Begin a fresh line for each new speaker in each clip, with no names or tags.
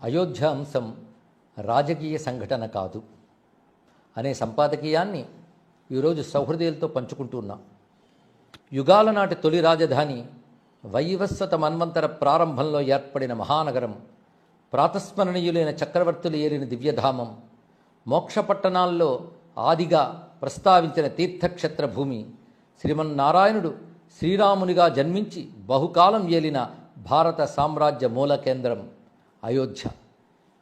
అయోధ్య అంశం రాజకీయ సంఘటన కాదు అనే సంపాదకీయాన్ని ఈరోజు సౌహృదయులతో పంచుకుంటున్నాం యుగాల నాటి తొలి రాజధాని వైవస్వత మన్వంతర ప్రారంభంలో ఏర్పడిన మహానగరం ప్రాతస్మరణీయులైన చక్రవర్తులు ఏలిన దివ్యధామం మోక్షపట్టణాల్లో ఆదిగా ప్రస్తావించిన తీర్థక్షేత్ర భూమి శ్రీమన్నారాయణుడు శ్రీరామునిగా జన్మించి బహుకాలం ఏలిన భారత సామ్రాజ్య మూల కేంద్రం అయోధ్య.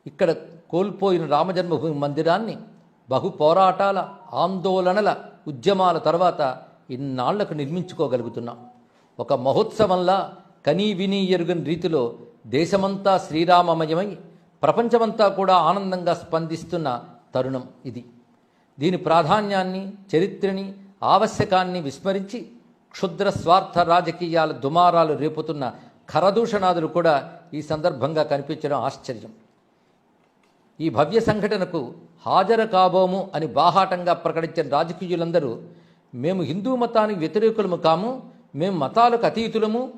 ఇక్కడ కోల్పోయిన రామజన్మభూమి మందిరాన్ని బహు పోరాటాల ఆందోళనల ఉద్యమాల తర్వాత ఇన్నాళ్ళకు నిర్మించుకోగలుగుతున్నాం. ఒక మహోత్సవంలా కనీ విని ఎరుగని రీతిలో దేశమంతా శ్రీరామమయమై ప్రపంచమంతా కూడా ఆనందంగా స్పందిస్తున్న తరుణం ఇది. దీని ప్రాధాన్యాన్ని చరిత్రని ఆవశ్యకాన్ని విస్మరించి క్షుద్ర స్వార్థ రాజకీయాల దుమారాలు రేపుతున్న ఖరదూషణాదులు కూడా ఈ సందర్భంగా కనిపించడం ఆశ్చర్యం. ఈ భవ్య సంఘటనకు హాజరు కాబోము అని బాహాటంగా ప్రకటించిన రాజకీయులందరూ మేము హిందూ మతానికి వ్యతిరేకులము కాము మేము మతాలకు అతీతులము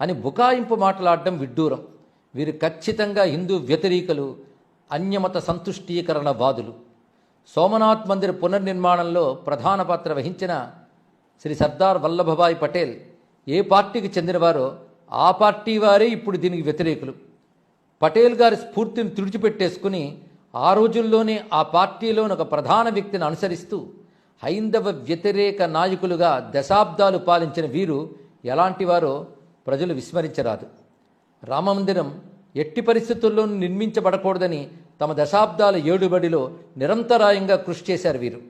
అని బుకాయింపు మాట్లాడడం విడ్డూరం. వీరు ఖచ్చితంగా హిందూ వ్యతిరేకులు అన్యమత సంతుష్టీకరణ వాదులు సోమనాథ్ మందిర్ పునర్నిర్మాణంలో ప్రధాన పాత్ర వహించిన శ్రీ సర్దార్ వల్లభభాయ్ పటేల్ ఏ పార్టీకి చెందినవారో ఆ పార్టీ వారే ఇప్పుడు దీనికి వ్యతిరేకులు. పటేల్ గారి స్ఫూర్తిని తుడిచిపెట్టేసుకుని ఆ రోజుల్లోనే ఆ పార్టీలోని ఒక ప్రధాన వ్యక్తిని అనుసరిస్తూ హైందవ వ్యతిరేక నాయకులుగా దశాబ్దాలు పాలించిన వీరు ఎలాంటి వారో ప్రజలు విస్మరించరాదు. రామమందిరం ఎట్టి పరిస్థితుల్లోనూ నిర్మించబడకూడదని తమ దశాబ్దాల ఏడుబడిలో నిరంతరాయంగా కృషి చేశారు వీరు.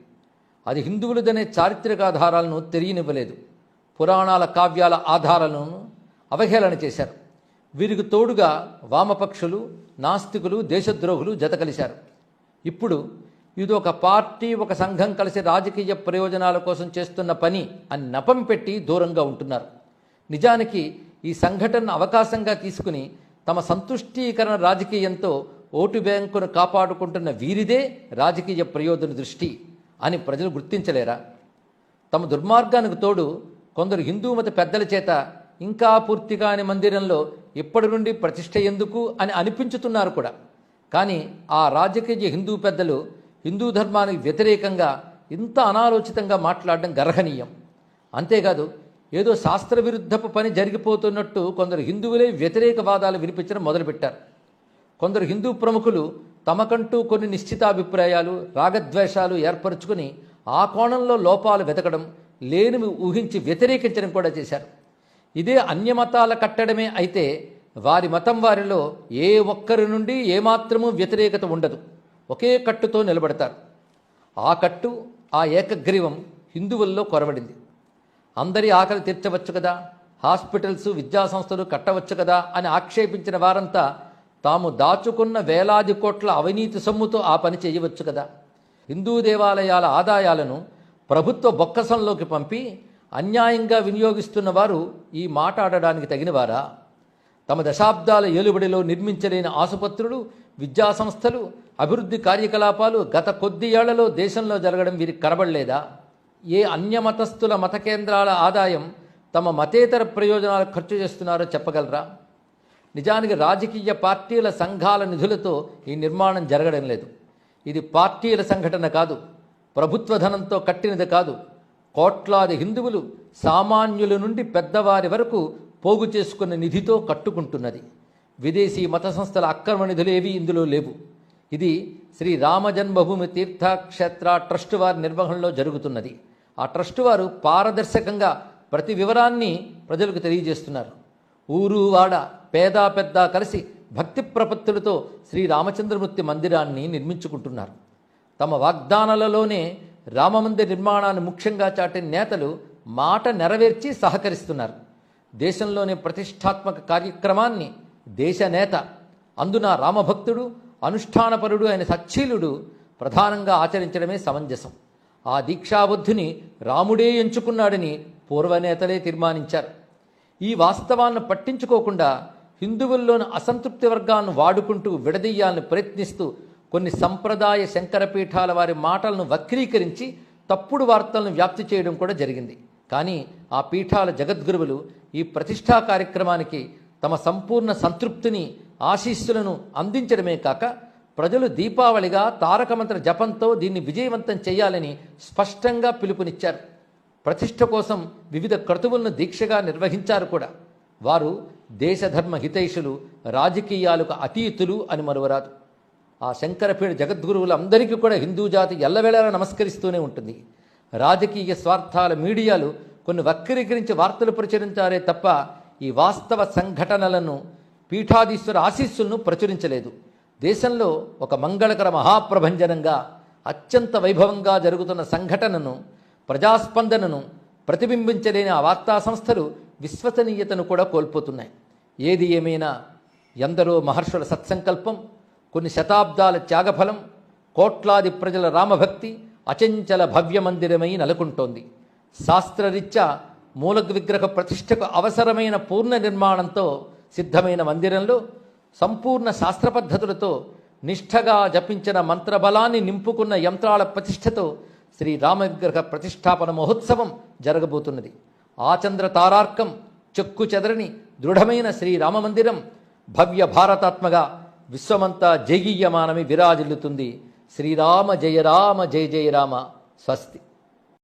అది హిందువులదనే చారిత్రక ఆధారాలను తెలియనివ్వలేదు. పురాణాల కావ్యాల ఆధారాలను అవహేళన చేశారు. వీరికి తోడుగా వామపక్షులు నాస్తికులు దేశద్రోహులు జత కలిశారు. ఇప్పుడు ఇది ఒక పార్టీ ఒక సంఘం కలిసి రాజకీయ ప్రయోజనాల కోసం చేస్తున్న పని అని నపం పెట్టి దూరంగా ఉంటున్నారు. నిజానికి ఈ సంఘటనను అవకాశంగా తీసుకుని తమ సంతుష్టీకరణ రాజకీయంతో ఓటు బ్యాంకును కాపాడుకుంటున్న వీరిదే రాజకీయ ప్రయోజన దృష్టి అని ప్రజలు గుర్తించలేరా? తమ దుర్మార్గానికి తోడు కొందరు హిందూ మత పెద్దల చేత ఇంకా పూర్తి కాని మందిరంలో ఇప్పటి నుండి ప్రతిష్ట ఎందుకు అని అనిపించుతున్నారు కూడా. కానీ ఆ రాజకీయ హిందూ పెద్దలు హిందూ ధర్మానికి వ్యతిరేకంగా ఇంత అనాలోచితంగా మాట్లాడడం గర్హనీయం. అంతేకాదు ఏదో శాస్త్ర విరుద్ధపు పని జరిగిపోతున్నట్టు కొందరు హిందువులే వ్యతిరేక వాదాలు వినిపించడం మొదలుపెట్టారు. కొందరు హిందూ ప్రముఖులు తమకంటూ కొన్ని నిశ్చితాభిప్రాయాలు రాగద్వేషాలు ఏర్పరచుకుని ఆ కోణంలో లోపాలు వెతకడం లేనివి ఊహించి వ్యతిరేకించడం కూడా చేశారు. ఇదే అన్యమతాల కట్టడమే అయితే వారి మతం వారిలో ఏ ఒక్కరి నుండి ఏమాత్రము వ్యతిరేకత ఉండదు. ఒకే కట్టుతో నిలబడతారు. ఆ కట్టు ఆ ఏకగ్రీవం హిందువుల్లో కొరవడింది. అందరి ఆకలి తీర్చవచ్చు కదా? హాస్పిటల్స్ విద్యాసంస్థలు కట్టవచ్చు కదా? అని ఆక్షేపించిన వారంతా తాము దాచుకున్న వేలాది కోట్ల అవినీతి సొమ్ముతో ఆ పని చేయవచ్చు కదా? హిందూ దేవాలయాల ఆదాయాలను ప్రభుత్వ బొక్కసంలోకి పంపి అన్యాయంగా వినియోగిస్తున్న వారు ఈ మాట ఆడడానికి తగినవారా? తమ దశాబ్దాల ఏలుబడిలో నిర్మించలేని ఆసుపత్రులు విద్యాసంస్థలు అభివృద్ధి కార్యకలాపాలు గత కొద్ది ఏళ్ళలో దేశంలో జరగడం వీరికి కనబడలేదా? ఏ అన్యమతస్థుల మత కేంద్రాల ఆదాయం తమ మతేతర ప్రయోజనాలు ఖర్చు చేస్తున్నారో చెప్పగలరా? నిజానికి రాజకీయ పార్టీల సంఘాల నిధులతో ఈ నిర్మాణం జరగడం లేదు. ఇది పార్టీల సంఘటన కాదు. ప్రభుత్వ ధనంతో కట్టినది కాదు. కోట్లాది హిందువులు సామాన్యుల నుండి పెద్దవారి వరకు పోగు చేసుకున్న నిధితో కట్టుకుంటున్నది. విదేశీ మత సంస్థల అక్రమ నిధులు ఏవి ఇందులో లేవు. ఇది శ్రీ రామజన్మభూమి తీర్థక్షేత్ర ట్రస్ట్ వారి నిర్వహణలో జరుగుతున్నది. ఆ ట్రస్ట్ వారు పారదర్శకంగా ప్రతి వివరాన్ని ప్రజలకు తెలియజేస్తున్నారు. ఊరు వాడ పేద పెద్ద కలిసి భక్తి ప్రపత్తులతో శ్రీ రామచంద్రమూర్తి మందిరాన్ని నిర్మించుకుంటున్నారు. తమ వాగ్దానాలలోనే రామమందిర నిర్మాణాన్ని ముఖ్యంగా చాటిన నేతలు మాట నెరవేర్చి సహకరిస్తున్నారు. దేశంలోని ప్రతిష్టాత్మక కార్యక్రమాన్ని దేశ నేత అందున రామభక్తుడు అనుష్ఠానపరుడు అయిన సచ్చీలుడు ప్రధానంగా ఆచరించడమే సమంజసం. ఆ దీక్షాబుద్ధిని రాముడే ఎంచుకున్నాడని పూర్వనేతలే తీర్మానించారు. ఈ వాస్తవాలను పట్టించుకోకుండా హిందువుల్లోని అసంతృప్తి వర్గాలను వాడుకుంటూ విడదీయాలని ప్రయత్నిస్తూ కొన్ని సంప్రదాయ శంకరపీఠాల వారి మాటలను వక్రీకరించి తప్పుడు వార్తలను వ్యాప్తి చేయడం కూడా జరిగింది. కానీ ఆ పీఠాల జగద్గురువులు ఈ ప్రతిష్టా కార్యక్రమానికి తమ సంపూర్ణ సంతృప్తిని ఆశీస్సులను అందించడమే కాక ప్రజలు దీపావళిగా తారకమంత్ర జపంతో దీన్ని విజయవంతం చేయాలని స్పష్టంగా పిలుపునిచ్చారు. ప్రతిష్ట కోసం వివిధ క్రతువులను దీక్షగా నిర్వహించారు కూడా. వారు దేశధర్మ హితైషులు రాజకీయాలకు అతీతులు అని మరువరాదు. ఆ శంకరపీఠ జగద్గురువులందరికీ కూడా హిందూ జాతి ఎల్లవేళలా నమస్కరిస్తూనే ఉంటుంది. రాజకీయ స్వార్థాల మీడియాలు కొన్ని వక్రీకరించి వార్తలు ప్రచురించారే తప్ప ఈ వాస్తవ సంఘటనలను పీఠాధీశ్వర ఆశీస్సులను ప్రచురించలేదు. దేశంలో ఒక మంగళకర మహాప్రభంజనంగా అత్యంత వైభవంగా జరుగుతున్న సంఘటనను ప్రజాస్పందనను ప్రతిబింబించలేని ఆ వార్తా సంస్థలు విశ్వసనీయతను కూడా కోల్పోతున్నాయి. ఏది ఏమైనా ఎందరో మహర్షుల సత్సంకల్పం కొన్ని శతాబ్దాల త్యాగఫలం కోట్లాది ప్రజల రామభక్తి అచంచల భవ్య మందిరమై నెలకొంటోంది. శాస్త్రరీత్యా మూల విగ్రహ ప్రతిష్టకు అవసరమైన పూర్ణ నిర్మాణంతో సిద్ధమైన మందిరంలో సంపూర్ణ శాస్త్ర పద్ధతులతో నిష్ఠగా జపించిన మంత్రబలాన్ని నింపుకున్న యంత్రాల ప్రతిష్టతో శ్రీ రామవిగ్రహ ప్రతిష్టాపన మహోత్సవం జరగబోతున్నది. ఆచంద్ర తారార్కం చెక్కు చెదరని దృఢమైన శ్రీరామ మందిరం భవ్య భారతాత్మగా విశ్వమంతా జయగీయమానమి విరాజిల్లుతుంది. శ్రీరామ జయ రామ జయ జయ రామ. స్వస్తి.